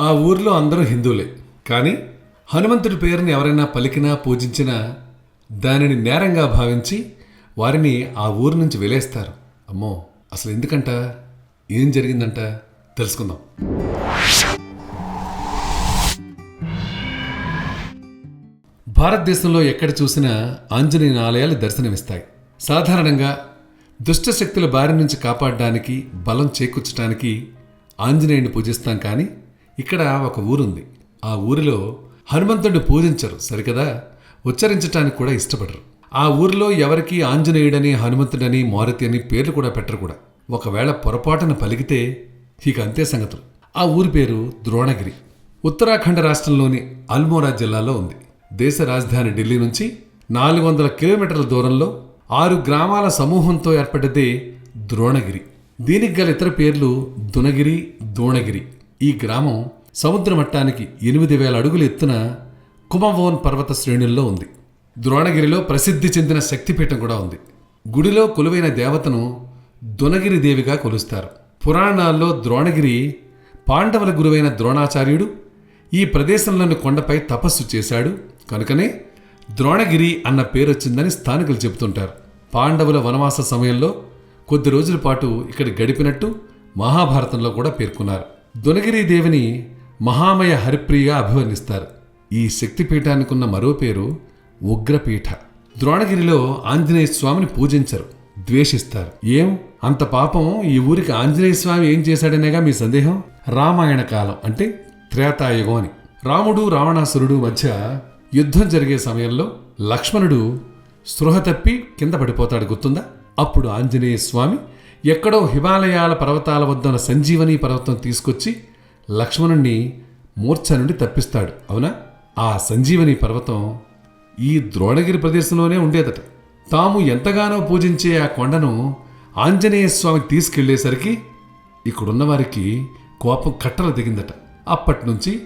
ఆ ఊర్లో అందరూ హిందువులే. కానీ హనుమంతుడి పేరుని ఎవరైనా పలికినా పూజించినా దానిని నేరంగా భావించి వారిని ఆ ఊరు నుంచి వెలేస్తారు. అమ్మో అసలు ఎందుకంట? ఏం జరిగిందంట? తెలుసుకుందాం. భారతదేశంలో ఎక్కడ చూసినా ఆంజనేయుని ఆలయాలు దర్శనమిస్తాయి. సాధారణంగా దుష్ట శక్తుల బారి నుంచి కాపాడడానికి బలం చేకూర్చడానికి ఆంజనేయుని పూజిస్తాం కానీ ఇక్కడ ఒక ఊరుంది. ఆ ఊరిలో హనుమంతుడిని పూజించరు సరికదా? ఉచ్చరించటానికి కూడా ఇష్టపడరు. ఆ ఊరిలో ఎవరికి ఆంజనేయుడని హనుమంతుడని మారుతి అని పేర్లు కూడా పెట్టరు కూడా. ఒకవేళ పొరపాటున పలికితే ఇక అంతే సంగతులు. ఆ ఊరి పేరు ద్రోణగిరి. ఉత్తరాఖండ్ రాష్ట్రంలోని అల్మోరా జిల్లాలో ఉంది. దేశ రాజధాని ఢిల్లీ నుంచి నాలుగు వందల కిలోమీటర్ల దూరంలో ఆరు గ్రామాల సమూహంతో ఏర్పడ్డదే ద్రోణగిరి. దీనికి గల ఇతర పేర్లు దునగిరి దోణగిరి ఈ గ్రామం సముద్ర మట్టానికి ఎనిమిది వేల అడుగుల ఎత్తున కుమవోన్ పర్వత శ్రేణుల్లో ఉంది. ద్రోణగిరిలో ప్రసిద్ధి చెందిన శక్తిపీఠం కూడా ఉంది. గుడిలో కొలువైన దేవతను దొనగిరి దేవిగా కొలుస్తారు. పురాణాల్లో ద్రోణగిరి పాండవుల గురువైన ద్రోణాచార్యుడు ఈ ప్రదేశంలోని కొండపై తపస్సు చేశాడు. కనుకనే ద్రోణగిరి అన్న పేరొచ్చిందని స్థానికులు చెబుతుంటారు. పాండవుల వనవాస సమయంలో కొద్ది రోజుల పాటు ఇక్కడ గడిపినట్టు మహాభారతంలో కూడా పేర్కొన్నారు. దేవిని మహామయ హరిప్రియ అభివర్ణిస్తారు. ఈ శక్తిపీఠానికి ఉన్న మరో పేరు ఉగ్రపీఠ. ద్రోణగిరిలో ఆంజనేయ స్వామిని పూజించరు ద్వేషిస్తారు. ఏం? అంత పాపం ఈ ఊరికి ఆంజనేయ స్వామి ఏం చేశాడనేగా మీ సందేహం? రామాయణ కాలం అంటే త్రేతాయుగం అని. రాముడు రావణాసురుడు మధ్య యుద్ధం జరిగే సమయంలో లక్ష్మణుడు స్పృహ తప్పి కింద పడిపోతాడు గుర్తుందా? అప్పుడు ఆంజనేయ స్వామి ఎక్కడో హిమాలయాల పర్వతాల వద్దన సంజీవని పర్వతం తీసుకొచ్చి లక్ష్మణుణ్ణి మూర్ఛ నుండి తప్పిస్తాడు. అవునా? ఆ సంజీవని పర్వతం ఈ ద్రోణగిరి ప్రదేశంలోనే ఉండేదట. తాము ఎంతగానో పూజించే ఆ కొండను ఆంజనేయ స్వామి తీసుకెళ్ళేసరికి ఇక్కడున్న వారికి కోపం కట్టలు దిగిందట అప్పటి నుంచి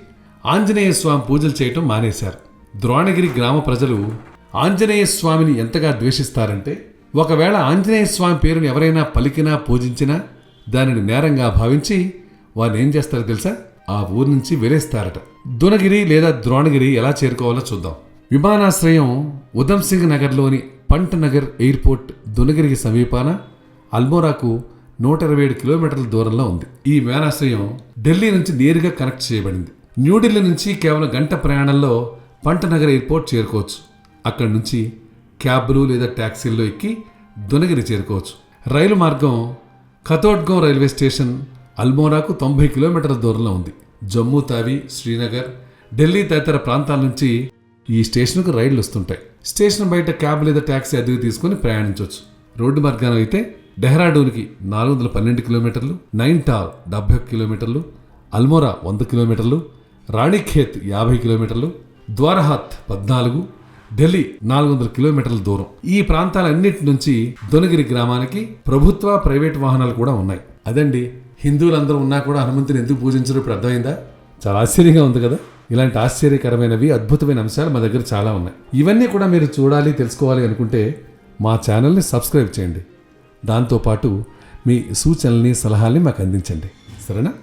ఆంజనేయ స్వామి పూజలు చేయటం మానేశారు. ద్రోణగిరి గ్రామ ప్రజలు ఆంజనేయ స్వామిని ఎంతగా ద్వేషిస్తారంటే ఒకవేళ ఆంజనేయ స్వామి పేరును ఎవరైనా పలికినా పూజించినా దానిని నేరంగా భావించి వారిని ఏం చేస్తారో తెలుసా? ఆ ఊరు నుంచి వెలేస్తారట దునగిరి లేదా ద్రోణగిరి ఎలా చేరుకోవాలో చూద్దాం. విమానాశ్రయం ఉధమ్ సింగ్ నగర్లోని పంట్ నగర్ ఎయిర్పోర్ట్ దునగిరికి సమీపాన అల్మోరాకు నూట ఇరవై ఏడు కిలోమీటర్ల దూరంలో ఉంది. ఈ విమానాశ్రయం ఢిల్లీ నుంచి నేరుగా కనెక్ట్ చేయబడింది. న్యూఢిల్లీ నుంచి కేవలం గంట ప్రయాణంలో పంట నగర్ ఎయిర్పోర్ట్ చేరుకోవచ్చు. అక్కడి నుంచి క్యాబ్లు లేదా ట్యాక్సీల్లో ఎక్కి దునగిరి చేరుకోవచ్చు. రైలు మార్గం కథోడ్గం రైల్వే స్టేషన్ అల్మోరాకు తొంభై కిలోమీటర్ల దూరంలో ఉంది. జమ్మూ తావి శ్రీనగర్ ఢిల్లీ తదితర ప్రాంతాల నుంచి ఈ స్టేషన్కు రైళ్ళు వస్తుంటాయి. స్టేషన్ బయట క్యాబ్ లేదా ట్యాక్సీ అద్దెకు తీసుకుని ప్రయాణించవచ్చు. రోడ్డు మార్గాన అయితే డెహ్రాడూన్కి నాలుగు వందల పన్నెండు కిలోమీటర్లు నైన్టాల్ డెబ్బై కిలోమీటర్లు అల్మోరా వంద కిలోమీటర్లు రాణిఖేత్ యాభై కిలోమీటర్లు ద్వారహాత్ పద్నాలుగు ఢిల్లీ నాలుగు వందల కిలోమీటర్ల దూరం. ఈ ప్రాంతాలన్నిటి నుంచి దొనగిరి గ్రామానికి ప్రభుత్వ ప్రైవేట్ వాహనాలు కూడా ఉన్నాయి. అదండి హిందువులందరూ ఉన్నా కూడా హనుమంతుని ఎందుకు పూజించరు? ఇప్పుడు అర్థమైందా? చాలా ఆశ్చర్యంగా ఉంది కదా? ఇలాంటి ఆశ్చర్యకరమైనవి అద్భుతమైన అంశాలు మా దగ్గర చాలా ఉన్నాయి. ఇవన్నీ కూడా మీరు చూడాలి తెలుసుకోవాలి అనుకుంటే మా ఛానల్ని సబ్స్క్రైబ్ చేయండి. దాంతోపాటు మీ సూచనల్ని సలహాల్ని మాకు అందించండి. సరేనా?